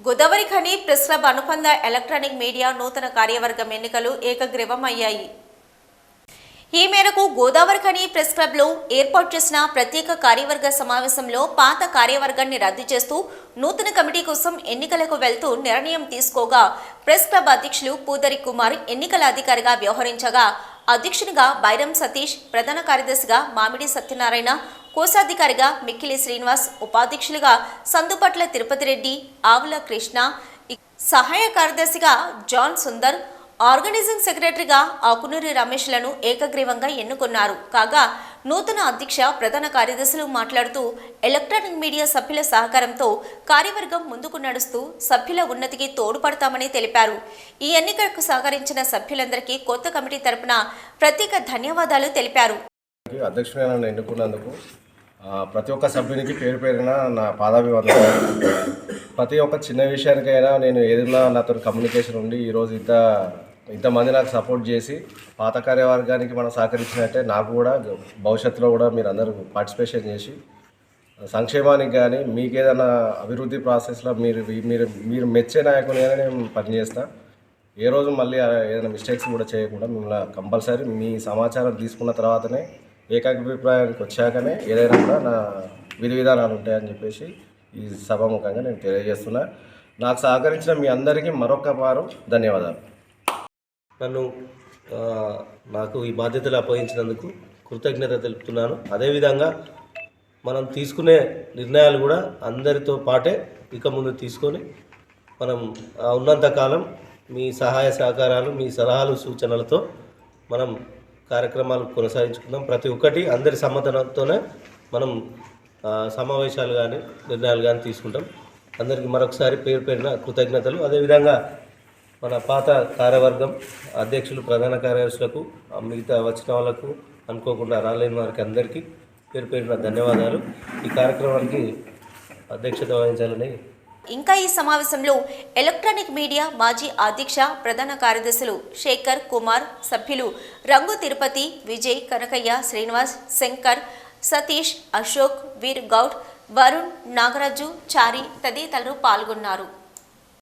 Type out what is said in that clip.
Godavari Khani press club అనుబంధ electronic media నూతన కార్యవర్గం ఎన్నికలు ఏకగ్రీవం అయ్యాయి ఈ మేరకు గోదావరి ఖని ప్రెస్ క్లబ్లో ఏర్పాటు చేసిన ప్రత్యేక కార్యవర్గ సమావేశంలో పాత కార్యవర్గాన్ని రద్దు చేస్తూ నూతన కమిటీ కోసం ఎన్నికలకు వెళ్తూ నిర్ణయం తీసుకోగా ప్రెస్ క్లబ్ అధ్యక్షులు పూదరి కుమార్ ఎన్నికల అధికారిగా వ్యవహరించగా అధ్యక్షునిగా బైరం సతీష్ ప్రధాన కార్యదర్శిగా మామిడి సత్యనారాయణ కోశాధికారిగా మిక్కిలి శ్రీనివాస్ ఉపాధ్యక్షులుగా సందుపట్ల తిరుపతి రెడ్డి ఆవుల కృష్ణ సహాయ కార్యదర్శిగా జాన్ సుందర్ ఆర్గనైజింగ్ సెక్రటరీగా ఆకునూరి రమేష్లను ఏకగ్రీవంగా ఎన్నుకున్నారు. కాగా నూతన అధ్యక్ష ప్రధాన కార్యదర్శులు మాట్లాడుతూ ఎలక్ట్రానిక్ మీడియా సభ్యుల సహకారంతో కార్యవర్గం ముందుకు నడుస్తూ సభ్యుల ఉన్నతికి తోడ్పడతామని తెలిపారు. ఈ ఎన్నికలకు సహకరించిన సభ్యులందరికీ కొత్త కమిటీ తరపున ప్రత్యేక ధన్యవాదాలు తెలిపారు. అధ్యక్షులను ఎన్నుకున్నందుకు ప్రతి ఒక్క సభ్యునికి పేరు పేరున నా పాదాభివందనాలు. ప్రతి ఒక్క చిన్న విషయానికైనా నేను ఏదైనా నాతో కమ్యూనికేషన్ ఉండి ఈరోజు ఇంత ఇంతమంది నాకు సపోర్ట్ చేసి పాత కార్యవర్గానికి మనం సహకరించినట్టే నాకు కూడా భవిష్యత్తులో కూడా మీరు అందరూ పార్టిసిపేషన్ చేసి సంక్షేమానికి కానీ మీకు ఏదైనా అభివృద్ధి ప్రాసెస్లో మీరు మీరు మీరు మెచ్చే నాయకునిగానే నేను పనిచేస్తాను ఏ రోజు మళ్ళీ ఏదైనా మిస్టేక్స్ కూడా చేయకుండా మిమ్మల్ని కంపల్సరీ మీ సమాచారం తీసుకున్న తర్వాతనే ఏకాభిప్రాయానికి వచ్చాకనే ఏదైనా కూడా నా విధి విధానాలు ఉంటాయని చెప్పేసి ఈ సభాముఖంగా నేను తెలియజేస్తున్నా. నాకు సహకరించిన మీ అందరికీ మరొక వారు ధన్యవాదాలు. నన్ను నాకు ఈ బాధ్యతలు అప్పగించినందుకు కృతజ్ఞత తెలుపుతున్నాను. అదేవిధంగా మనం తీసుకునే నిర్ణయాలు కూడా అందరితో పాటే ఇక ముందు తీసుకొని మనం ఉన్నంతకాలం మీ సహాయ సహకారాలు మీ సలహాలు సూచనలతో మనం కార్యక్రమాలు కొనసాగించుకుందాం. ప్రతి ఒక్కటి అందరి సమ్మతంతోనే మనం సమావేశాలు కానీ నిర్ణయాలు కానీ తీసుకుంటాం. అందరికీ మరొకసారి పేరు పేరున కృతజ్ఞతలు. అదేవిధంగా మన పాత కార్యవర్గం అధ్యక్షులు ప్రధాన కార్యదర్శులకు మిగతా వచ్చిన వాళ్ళకు అనుకోకుండా రాలేని వారికి అందరికీ పేరు పేరున ధన్యవాదాలు. ఈ కార్యక్రమానికి అధ్యక్షత వహించాలని ఇంకా ఈ సమావేశంలో ఎలక్ట్రానిక్ మీడియా మాజీ అధ్యక్ష ప్రధాన కార్యదర్శులు శేఖర్ కుమార్ సభ్యులు రంగు తిరుపతి విజయ్ కనకయ్య శ్రీనివాస్ శంకర్ సతీష్ అశోక్ వీర్ గౌడ్ వరుణ్ నాగరాజు చారి తదితరులు పాల్గొన్నారు.